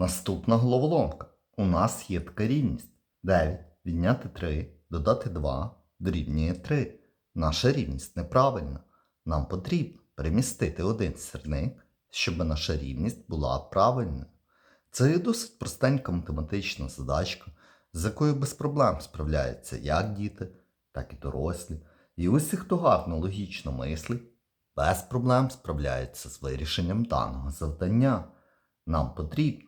Наступна головоломка. У нас є така рівність. 9 відняти 3, додати 2 дорівнює 3. Наша рівність неправильна. Нам потрібно перемістити один сірник, щоб наша рівність була правильною. Це є досить простенька математична задачка, з якою без проблем справляються як діти, так і дорослі. І усі, хто гарно логічно мислить, без проблем справляються з вирішенням даного завдання. Нам потрібно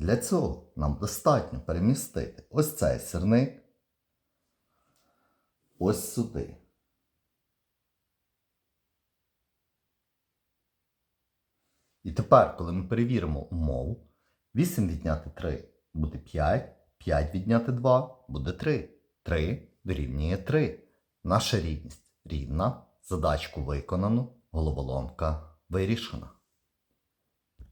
Для цього нам достатньо перемістити ось цей сирник ось сюди. І тепер, коли ми перевіримо умову, 8 відняти 3 буде 5, 5 відняти 2 буде 3. 3 дорівнює 3. Наша рівність рівна. Задачку виконано, головоломка вирішена.